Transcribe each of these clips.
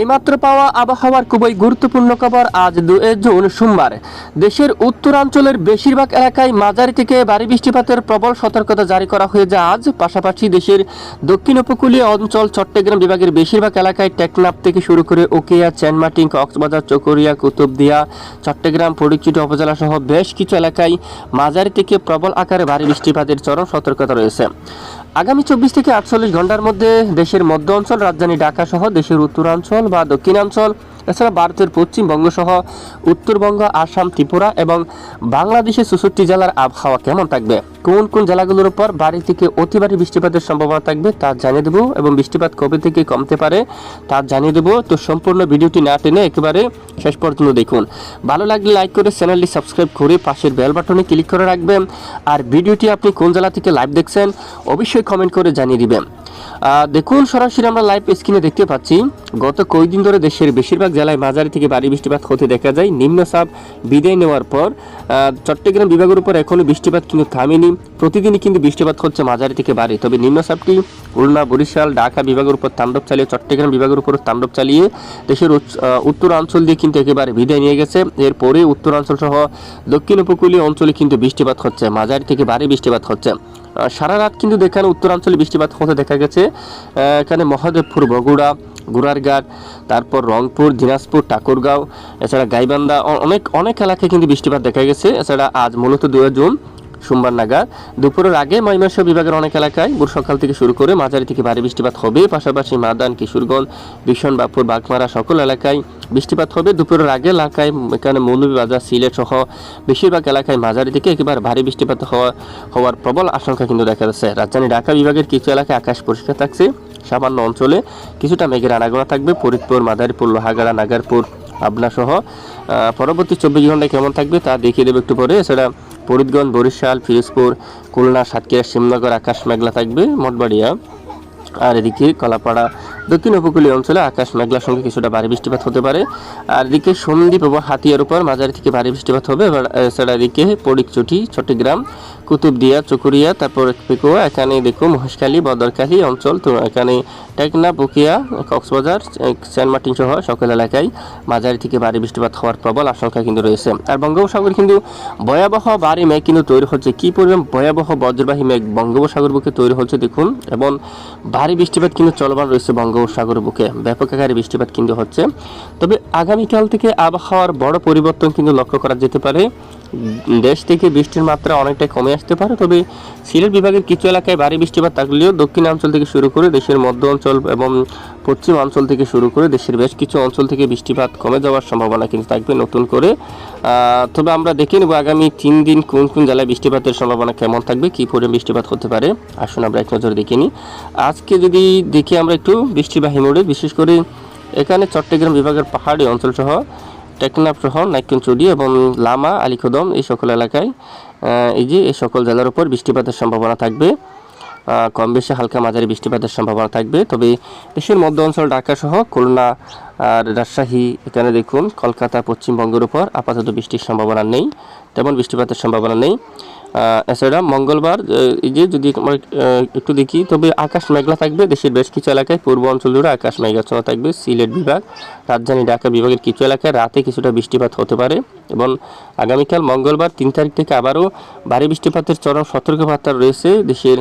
এইমাত্র পাওয়া আবহাওয়ার খুবই গুরুত্বপূর্ণ খবর আজ দুই জুন সোমবার। দেশের উত্তরাঞ্চলের বেশিরভাগ এলাকায় মাঝারি থেকে ভারী বৃষ্টিপাতের প্রবল সতর্কতা জারি করা হয়েছে আজ। পাশাপাশি দেশের দক্ষিণ উপকূলীয় অঞ্চল চট্টগ্রাম বিভাগের বেশিরভাগ এলাকায় টেকনাপ থেকে শুরু করে ওকিয়া চ্যানমাটিং কক্সবাজার, চকরিয়া, কুতুবদিয়া, চট্টগ্রাম ফটিকচুটি উপজেলা সহ বেশ কিছু এলাকায় মাঝারি থেকে প্রবল আকারে ভারী বৃষ্টিপাতের চরম সতর্কতা রয়েছে। আগামী চব্বিশ থেকে আটচল্লিশ ঘণ্টার মধ্যে দেশের মধ্য অঞ্চল, রাজধানী ঢাকা সহ দেশের উত্তরাঞ্চল বা দক্ষিণাঞ্চল এছাড়া ভারতের পশ্চিমবঙ্গ সহ উত্তরবঙ্গ, আসাম, ত্রিপুরা এবং বাংলাদেশের চৌষট্টি জেলার আবহাওয়া কেমন থাকবে? কোন কোন জেলাগুলোর উপর বাড়ি থেকে অতি বৃষ্টিপাতের সম্ভাবনা থাকবে তা জানিয়ে দেবো এবং বৃষ্টিপাত কবে থেকে কমতে পারে তা জানিয়ে দেবো। তো সম্পূর্ণ ভিডিওটি না টেনে একেবারে শেষ পর্যন্ত দেখুন। ভালো লাগলে লাইক করে চ্যানেলটি সাবস্ক্রাইব করে পাশের বেল বাটনে ক্লিক করে রাখবেন। আর ভিডিওটি আপনি কোন জেলা থেকে লাইভ দেখছেন, অবশ্যই কমেন্ট করে জানিয়ে দিবেন। দেখুন, সরাসরি আমরা লাইভ স্ক্রিনে দেখতে পাচ্ছি, গত কয়েকদিন ধরে দেশের বেশিরভাগ জেলায় মাঝারি থেকে ভারী বৃষ্টিপাত হতে দেখা যায়। নিম্নচাপ বিদায় নেওয়ার পর চট্টগ্রাম বিভাগের উপর এখনও বৃষ্টিপাত কিন্তু থামেনি। প্রতিদিনই কিন্তু বৃষ্টিপাত হচ্ছে মাঝারি থেকে ভারী। তবে নিম্নচাপটি খুলনা, বরিশাল, ঢাকা বিভাগের উপর তাণ্ডব চালিয়ে, চট্টগ্রাম বিভাগের উপর তাণ্ডব চালিয়ে দেশের উত্তরাঞ্চল দিয়ে কিন্তু একেবারে বিদায় নিয়ে গেছে। এরপরে উত্তরাঞ্চল সহ দক্ষিণ উপকূলীয় অঞ্চলে কিন্তু বৃষ্টিপাত হচ্ছে, মাঝারি থেকে ভারী বৃষ্টিপাত হচ্ছে। সারা রাত কিন্তু দেখানো উত্তরাঞ্চলে বৃষ্টিপাত হতে দেখা গেছে। এখানে মহাদেবপুর, বগুড়া গুড়ারঘাট তারপর রংপুর, দিনাজপুর, ঠাকুরগাঁও, এছাড়া গাইবান্ধা অনেক অনেক এলাকায় কিন্তু বৃষ্টিপাত দেখা গেছে। এছাড়া আজ মূলত দু জুন সোমবার নাগাদ। দুপুরের আগে ময়মনসিংহ বিভাগের অনেক এলাকায় ভোর সকাল থেকে শুরু করে মাঝারি থেকে ভারী বৃষ্টিপাত হবে। পাশাপাশি মাদান, কিশোরগঞ্জ, ভীষণ বাপুর বাগমারা সকল এলাকায় বৃষ্টিপাত হবে। দুপুরের আগে এলাকায় এখানে মৌলভীবাজার সিলেট সহ বেশিরভাগ এলাকায় মাঝারি থেকে একেবারে ভারী বৃষ্টিপাত হওয়া, হওয়ার প্রবল আশঙ্কা কিন্তু দেখা যাচ্ছে। রাজধানী ঢাকা বিভাগের কিছু এলাকায় আকাশ পরিষ্কার থাকছে। সামান্য অঞ্চলে কিছুটা মেঘের আনাগোনা থাকবে। ফরিদপুর, মাদারীপুর, লোহাগাড়া, নাগারপুর, পাবনা সহ পরবর্তী চব্বিশ ঘন্টায় কেমন থাকবে তা দেখিয়ে দেবে একটু পরে। এছাড়া ফরিদগঞ্জ বরিশাল, ফিরোজপুর, খুলনা, সাতক্ষীরা শিবনগর আকাশ মেঘলা থাকবে, মঠবাড়িয়া। আর এদিকে কলাপাড়া, দক্ষিণ উপকূলীয় অঞ্চলে আকাশ মেঘলার সঙ্গে কিছুটা ভারী বৃষ্টিপাত হতে পারে। আর এদিকে সন্দ্বীপ এবং হাতিয়ার উপর মাঝারি থেকে ভারী বৃষ্টিপাত হবে, এবার এছাড়া এদিকে পডিকচুটি চট্টগ্রাম কুতুবদিয়া চকুরিয়া, তারপর পেকুয়া এখানে দেখো মহেশখালী, বদরখালী অঞ্চল, তো এখানে টেকনা বুকিয়া কক্সবাজার সেন্টমার্টিন সহ সকল এলাকায় মাঝারি থেকে ভারী বৃষ্টিপাত হওয়ার প্রবল আশঙ্কা কিন্তু রয়েছে। আর বঙ্গোপসাগর কিন্তু ভয়াবহ ভারী মেঘ কিন্তু তৈরি হচ্ছে। কি পরিমাণ ভয়াবহ বজ্রবাহী মেঘ বঙ্গোপসাগর বুকে তৈরি হচ্ছে দেখুন, এবং ভারী বৃষ্টিপাত কিন্তু চলমান রয়েছে বঙ্গোপসাগর বুকে। ব্যাপক আকারে বৃষ্টিপাত কিন্তু হচ্ছে। তবে আগামীকাল থেকে আবহাওয়ার বড় পরিবর্তন কিন্তু লক্ষ্য করা যেতে পারে। দেশ থেকে বৃষ্টির মাত্রা অনেকটাই কমে আসতে পারে, তবে সিলেট বিভাগের কিছু এলাকায় ভারী বৃষ্টিপাত থাকলেও দক্ষিণাঞ্চল থেকে শুরু করে দেশের মধ্য অঞ্চল এবং পশ্চিম অঞ্চল থেকে শুরু করে দেশের বেশ কিছু অঞ্চল থেকে বৃষ্টিপাত কমে যাওয়ার সম্ভাবনা কিন্তু থাকবে নতুন করে। তবে আমরা দেখে নেব আগামী তিন দিন কোন কোন জেলায় বৃষ্টিপাতের সম্ভাবনা কেমন থাকবে, কী পরিমাণ বৃষ্টিপাত হতে পারে, আসুন আমরা এক নজর দেখে নিই। আজকে যদি দেখি আমরা একটু বৃষ্টিবাহী মোড়ে, বিশেষ করে এখানে চট্টগ্রাম বিভাগের পাহাড়ি অঞ্চল সহ টেকনাফ সহ নাইকুঞ্চুরি এবং লামা আলিকদম এই সকল এলাকায় এই যে এই সকল জেলার উপর বৃষ্টিপাতের সম্ভাবনা থাকবে। কম বেশি হালকা মাঝারি বৃষ্টিপাতের সম্ভাবনা থাকবে। তবে দেশের মধ্য অঞ্চল ঢাকা সহ খুলনা আর রাজশাহী, এখানে দেখুন, কলকাতা, পশ্চিমবঙ্গের উপর আপাতত বৃষ্টির সম্ভাবনা নেই, তেমন বৃষ্টিপাতের সম্ভাবনা নেই। এছাড়া মঙ্গলবার এই যে যদি আমরা একটু দেখি, তবে আকাশ মেঘলা থাকবে, দেশের বেশ কিছু এলাকায় পূর্ব অঞ্চল জুড়ে আকাশ মেঘাচ্ছন্ন থাকবে, সিলেট বিভাগ, রাজধানী ঢাকা বিভাগের কিছু এলাকায় রাতে কিছুটা বৃষ্টিপাত হতে পারে, এবং আগামীকাল মঙ্গলবার তিন তারিখ থেকে আবারও ভারী বৃষ্টিপাতের চরম সতর্কবার্তা রয়েছে দেশের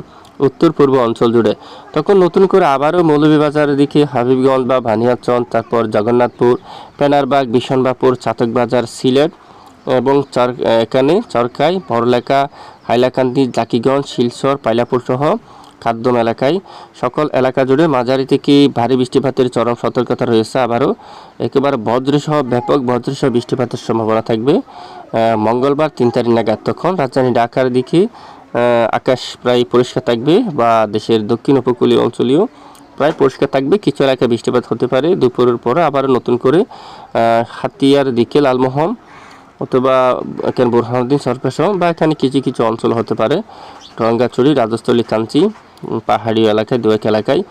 উত্তর পূর্ব অঞ্চল জুড়ে। তখন নতুন করে আবারও মৌলভীবাজারের দিকে হাবিবগঞ্জ বা ভানিয়াচন তারপর জগন্নাথপুর পেনারবাগ বিশনবাপুর চাতকবাজার, সিলেট এবং চর, এখানে চরকাই বড়লেখা, হাইলাকান্দি, জাকিগঞ্জ, শিলচর পাইলাপুর সহ খাদ্যম এলাকায়। সকল এলাকা জুড়ে মাঝারি থেকে ভারী বৃষ্টিপাতের চরম সতর্কতা রয়েছে আবারও। একেবারে বজ্রসহ, ব্যাপক বজ্রসহ বৃষ্টিপাতের সম্ভাবনা থাকবে। মঙ্গলবার তিন তারিখ নাগাদ তখন রাজধানী ঢাকার দিকে আকাশ প্রায় পরিষ্কার থাকবে বা দেশের দক্ষিণ উপকূলীয় অঞ্চলীয় প্রায় পরিষ্কার থাকবে। কিছু এলাকায় বৃষ্টিপাত হতে পারে। দুপুরের পরে আবার নতুন করে হাতিয়ার দিকে লালমোহন অথবা এখানে বোরহানুদ্দিন সহ বা এখানে কিছু কিছু অঞ্চল হতে পারে। রঙ্গাচুরি রাজস্থলী, কাঞ্চি পাহাড়ি এলাকায় দু এক এলাকায়।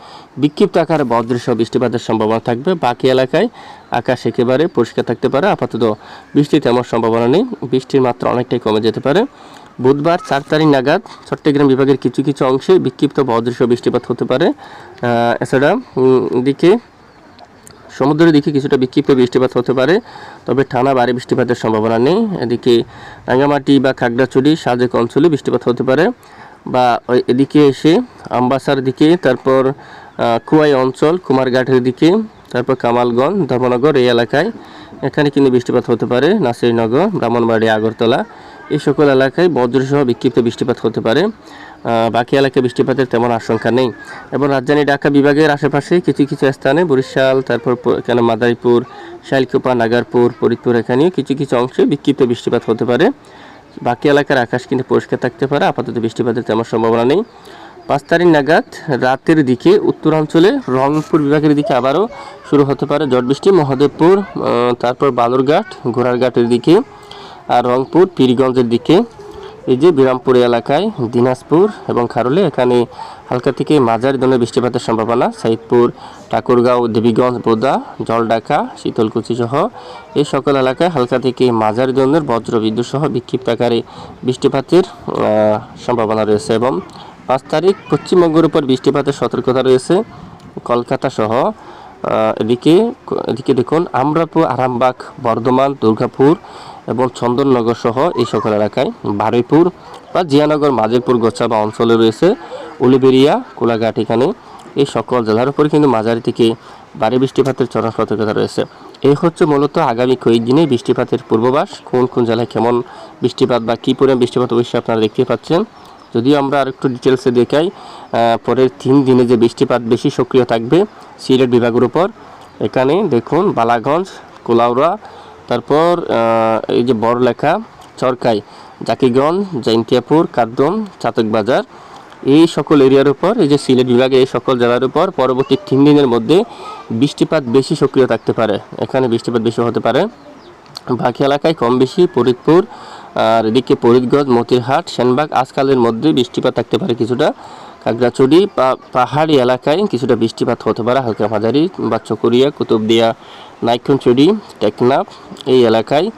বিক্ষিপ্ত আকারে বজ্রসহ বৃষ্টিপাতের সম্ভাবনা থাকবে। বাকি এলাকায় আকাশ একেবারে পরিষ্কার থাকতে পারে। আপাতত বৃষ্টির তেমন সম্ভাবনা নেই। বৃষ্টির মাত্রা অনেকটাই কমে যেতে পারে। বুধবার চার তারিখ নাগাদ চট্টগ্রাম বিভাগের কিছু কিছু অংশে বিক্ষিপ্ত বজ্রসহ বৃষ্টিপাত হতে পারে। এছাড়া দিকে সমুদ্রের দিকে কিছুটা বিক্ষিপ্ত বৃষ্টিপাত হতে পারে, তবে টানা ভারী বৃষ্টিপাতের সম্ভাবনা নেই। এদিকে রাঙ্গামাটি বা খাগড়াছড়ি, সাজেক অঞ্চলে বৃষ্টিপাত হতে পারে বা এদিকে এসে আমবাসার দিকে, তারপর কুয়াই অঞ্চল, কুমারঘাটের দিকে, তারপর কামালগঞ্জ, ধর্মনগর এই এলাকায় এখানে কিন্তু বৃষ্টিপাত হতে পারে। নাসিরনগর ব্রাহ্মণবাড়ি আগরতলা এই সকল এলাকায় বজ্রসহ বিক্ষিপ্ত বৃষ্টিপাত হতে পারে। বাকি এলাকায় বৃষ্টিপাতের তেমন আশঙ্কা নেই। এবং রাজধানী ঢাকা বিভাগের আশেপাশে কিছু কিছু স্থানে বরিশাল, তারপর কেন মাদারীপুর, শাইলকুপা, নাগারপুর, ফরিদপুর এখানেও কিছু কিছু অংশে বিক্ষিপ্ত বৃষ্টিপাত হতে পারে। বাকি এলাকার আকাশ কিন্তু পরিষ্কার থাকতে পারে, আপাতত বৃষ্টিপাতের তেমন সম্ভাবনা নেই। পাঁচ তারিখ নাগাদ রাতের দিকে উত্তরাঞ্চলে রংপুর বিভাগের দিকে আবারও শুরু হতে পারে ঝড় বৃষ্টি। মহাদেবপুর তারপর বালুরঘাট, ঘোড়ারঘাটের দিকে, আর রংপুর, পীরগঞ্জের দিকে এই যে বিরামপুর এলাকায়, দিনাজপুর এবং খারুলে, এখানে হালকা থেকে মাঝারি ধরনের বৃষ্টিপাতের সম্ভাবনা। সাইদপুর, ঠাকুরগাঁও, দেবীগঞ্জ, বোদা জলডাকা শীতলকুচি সহ এই সকল এলাকায় হালকা থেকে মাঝারি ধরনের বজ্র বিদ্যুৎ সহ বিক্ষিপ্ত আকারে বৃষ্টিপাতের সম্ভাবনা রয়েছে এবং পাঁচ তারিখ পশ্চিমবঙ্গের উপর বৃষ্টিপাতের সতর্কতা রয়েছে। কলকাতা সহ এদিকে এদিকে দেখুন, আমরাপুর, আরামবাগ, বর্ধমান, দুর্গাপুর এবং চন্দননগর সহ এই সকল এলাকায় বারুইপুর বা জিয়ানগর মাঝেরপুর গোছাবা অঞ্চলে রয়েছে উলিবেরিয়া কোলাঘাট এখানে এই সকল জেলার উপর কিন্তু মাঝারি থেকে ভারী বৃষ্টিপাতের চরম সতর্কতা রয়েছে। এই হচ্ছে মূলত আগামী কয়েকদিনে বৃষ্টিপাতের পূর্বাভাস, কোন কোন জেলায় কেমন বৃষ্টিপাত বা কী পরিমাণ বৃষ্টিপাত অবশ্যই আপনারা দেখতে পাচ্ছেন। যদিও আমরা আরেকটু ডিটেলসে দেখাই পরের তিন দিনে যে বৃষ্টিপাত বেশি সক্রিয় থাকবে সিলেট বিভাগের উপর, এখানে দেখুন বালাগঞ্জ, কোলাউড়া তারপর এই যে বড়লেখা চরকাই, জাকিগঞ্জ, জৈন্তিয়াপুর কাদ্দম চাতকবাজার এই সকল এরিয়ার উপর, এই যে সিলেট বিভাগে এই সকল জেলার উপর পরবর্তী তিন দিনের মধ্যে বৃষ্টিপাত বেশি সক্রিয় থাকতে পারে। এখানে বৃষ্টিপাত বেশি হতে পারে। বাকি এলাকায় কম বেশি ফরিদপুর, আর এদিকে ফরিদগঞ্জ, মতিরহাট, সেনবাগ, আজকালের মধ্যে বৃষ্টিপাত থাকতে পারে কিছুটা। বা পাহাড়ি এলাকায় কিছুটা বৃষ্টিপাত হতে পারে। হালকা মাঝারি বা চকরিয়া, কুতুবদিয়া নাইক্ষণচুরি টেকনাফ, এই এলাকায়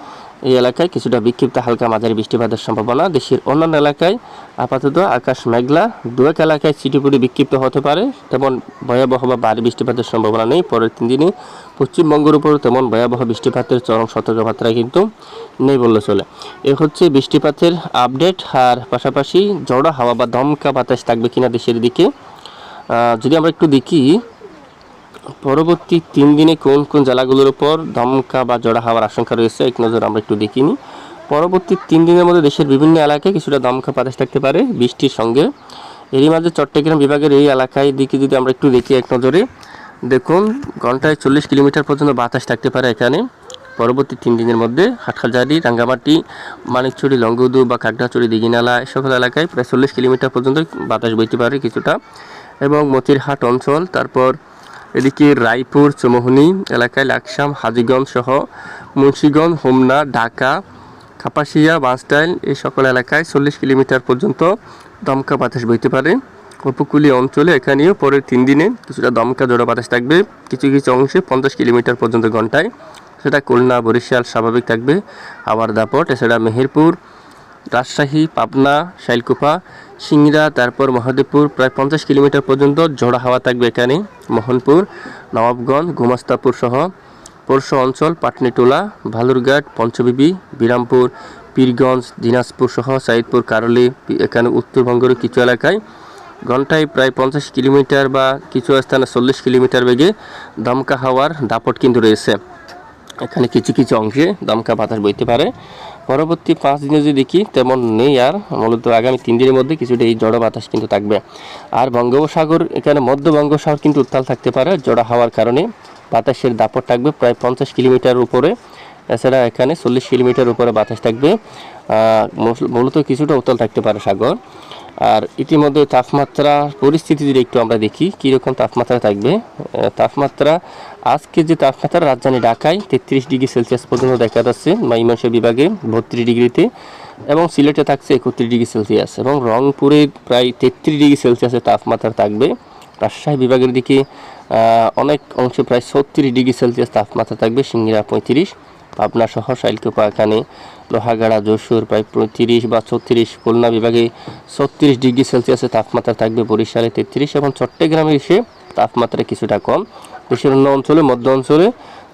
এই এলাকায় কিছুটা বিক্ষিপ্ত হালকা মাঝারি বৃষ্টিপাতের সম্ভাবনা। দেশের অন্যান্য এলাকায় আপাতত আকাশ মেঘলা। দু এক এলাকায় চিটিপুটি বিক্ষিপ্ত হতে পারে। তেমন ভয়াবহ বা ভারী বৃষ্টিপাতের সম্ভাবনা নেই। পরের তিন দিনে পশ্চিমবঙ্গের উপর তেমন ভয়াবহ বৃষ্টিপাতের চরম সতর্কবার্তা কিন্তু নেই বললে চলে। এ হচ্ছে বৃষ্টিপাতের আপডেট। আর পাশাপাশি জড়ো হাওয়া বা দমকা বাতাস থাকবে কিনা দেশের দিকে। যদি আমরা একটু দেখি পরবর্তী তিন দিনে কোন কোন জেলাগুলোর উপর দমকা বা জড়া হওয়ার আশঙ্কা রয়েছে, এক নজর আমরা একটু দেখিনি পরবর্তী তিন দিনের মধ্যে দেশের বিভিন্ন এলাকায় কিছুটা দমকা বাতাস থাকতে পারে বৃষ্টির সঙ্গে। এরই মাঝে চট্টগ্রাম বিভাগের এই এলাকায় দিকে যদি আমরা একটু দেখি এক নজরে, দেখুন, ঘন্টায় চল্লিশ কিলোমিটার পর্যন্ত বাতাস থাকতে পারে এখানে। পরবর্তী তিন দিনের মধ্যে হাটখালজারি, রাঙ্গামাটি মানিকচুরি লঙ্গদু বা কাকড়াচুরি দিঘিনালা, এই সকল এলাকায় প্রায় চল্লিশ কিলোমিটার পর্যন্ত বাতাস বইতে পারে কিছুটা। এবং মতিরহাট অঞ্চল, তারপর এদিকে রায়পুর, চৌমোহনী এলাকায় লাকসাম, হাজিগঞ্জ সহ মুন্সীগঞ্জ, হোমনা, ঢাকা, কাপাসিয়া বাসটাইল এই সকল এলাকায় চল্লিশ কিলোমিটার পর্যন্ত দমকা বাতাস বইতে পারে। উপকূলীয় অঞ্চলে এখানেও পরের তিন দিনে কিছুটা দমকা জোড়া বাতাস থাকবে। কিছু কিছু অংশে পঞ্চাশ কিলোমিটার পর্যন্ত ঘন্টায়। সেটা খুলনা, বরিশাল স্বাভাবিক থাকবে। আবার দাপট, এছাড়া মেহেরপুর, রাজশাহী, পাবনা, শাইলকুপা সিংড়া, তারপর মহাদেবপুর, প্রায় পঞ্চাশ কিলোমিটার পর্যন্ত ঝোড়া হাওয়া থাকবে এখানে, মোহনপুর, নবাবগঞ্জ গোমাস্তাপুর সহ পরশু অঞ্চল, পাটনিটোলা, ভালুরঘাট, পঞ্চবিবি, বিরামপুর, পীরগঞ্জ, দিনাজপুর সহ সাইদপুর, কারলি, এখানে উত্তরবঙ্গের কিছু এলাকায়। ঘন্টায় প্রায় পঞ্চাশ কিলোমিটার বা কিছু স্থানে চল্লিশ কিলোমিটার বেগে দমকা হাওয়ার দাপট কিন্তু রয়েছে। এখানে কিছু কিছু অংশে দমকা বাতাস বইতে পারে। পরবর্তী পাঁচ দিনে যদি দেখি, তেমন নেই আর। মূলত আগামী তিন দিনের মধ্যে কিছুটা এই জড়ো বাতাস কিন্তু থাকবে। আর বঙ্গোপসাগর, এখানে মধ্য বঙ্গোপসাগর কিন্তু উত্তাল থাকতে পারে জড়ো হওয়ার কারণে। বাতাসের দাপট থাকবে প্রায় পঞ্চাশ কিলোমিটার উপরে। এছাড়া এখানে চল্লিশ কিলোমিটার উপরে বাতাস থাকবে মূলত কিছুটা উত্তাল থাকতে পারে সাগর। আর ইতিমধ্যে তাপমাত্রা পরিস্থিতি যদি একটু আমরা দেখি, কীরকম তাপমাত্রা থাকবে? তাপমাত্রা, আজকে যে তাপমাত্রা রাজধানী ঢাকায় তেত্রিশ ডিগ্রি সেলসিয়াস পর্যন্ত দেখা যাচ্ছে ময়মনসিংহ বিভাগে বত্রিশ ডিগ্রিতে, এবং সিলেটে থাকছে একত্রিশ ডিগ্রি সেলসিয়াস, এবং রংপুরে প্রায় তেত্রিশ ডিগ্রি সেলসিয়াসের তাপমাত্রা থাকবে। রাজশাহী বিভাগের দিকে অনেক অংশে প্রায় ছত্রিশ ডিগ্রি সেলসিয়াস তাপমাত্রা থাকবে, সিঙ্গিরা পঁয়ত্রিশ। পাবনা সহ শাইলকুপা এখানে লোহাগাড়া, যশোর, প্রায় পঁয়ত্রিশ বা ছত্রিশ, খুলনা বিভাগে ছত্রিশ ডিগ্রি সেলসিয়াসের তাপমাত্রা থাকবে বরিশালে তেত্রিশ এবং চট্টগ্রামে এসে তাপমাত্রা কিছুটা কম। দেশের অন্য অঞ্চলে, মধ্য অঞ্চলে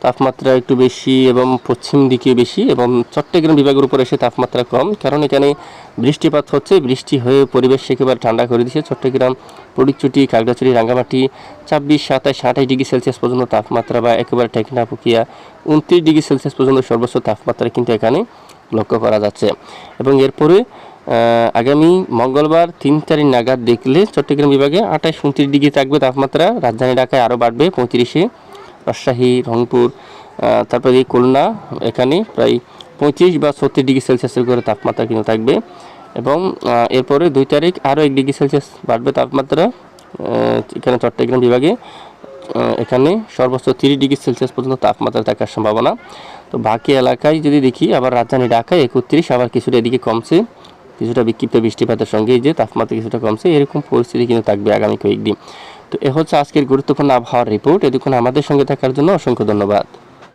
তাপমাত্রা একটু বেশি এবং পশ্চিম দিকে বেশি এবং চট্টগ্রাম বিভাগের উপর এসে তাপমাত্রা কম, কারণ এখানে বৃষ্টিপাত হচ্ছে, বৃষ্টি হয়ে পরিবেশ একেবারে ঠান্ডা করে দিচ্ছে চট্টগ্রাম, পরিচুটি কাগড়াছড়ি রাঙ্গামাটি, ছাব্বিশ, সাতাশ, আঠাশ ডিগ্রি সেলসিয়াস পর্যন্ত তাপমাত্রা বা একেবারে টেকনা পুকিয়া উনত্রিশ ডিগ্রি সেলসিয়াস পর্যন্ত সর্বোচ্চ তাপমাত্রা কিন্তু এখানে লক্ষ্য করা যাচ্ছে। এবং এরপরে আগামী মঙ্গলবার তিন তারিখ নাগাদ দেখলে চট্টগ্রাম বিভাগে আঠাশ, উনত্রিশ ডিগ্রি থাকবে তাপমাত্রা। রাজধানী ঢাকায় আরও বাড়বে পঁয়ত্রিশে রাজশাহী, রংপুর তারপরে খুলনা, এখানে প্রায় পঁয়ত্রিশ বা ছত্রিশ ডিগ্রি সেলসিয়াসের করে তাপমাত্রা কিন্তু থাকবে। এবং এরপরে দুই তারিখ আরও এক ডিগ্রি সেলসিয়াস বাড়বে তাপমাত্রা এখানে চট্টগ্রাম বিভাগে। এখানে সর্বোচ্চ তিরিশ ডিগ্রি সেলসিয়াস পর্যন্ত তাপমাত্রা থাকার সম্ভাবনা। তো বাকি এলাকায় যদি দেখি, আবার রাজধানী ঢাকায় একত্রিশ, আবার কিছুটা এদিকে কমছে। কিছুটা বিক্ষিপ্ত বৃষ্টিপাতের সঙ্গে যে তাপমাত্রা কিছুটা কমছে, এরকম পরিস্থিতি কিন্তু থাকবে আগামী কয়েকদিন। তো এ হচ্ছে আজকের গুরুত্বপূর্ণ আবহাওয়ার রিপোর্ট এতক্ষণ আমাদের সঙ্গে থাকার জন্য অসংখ্য ধন্যবাদ।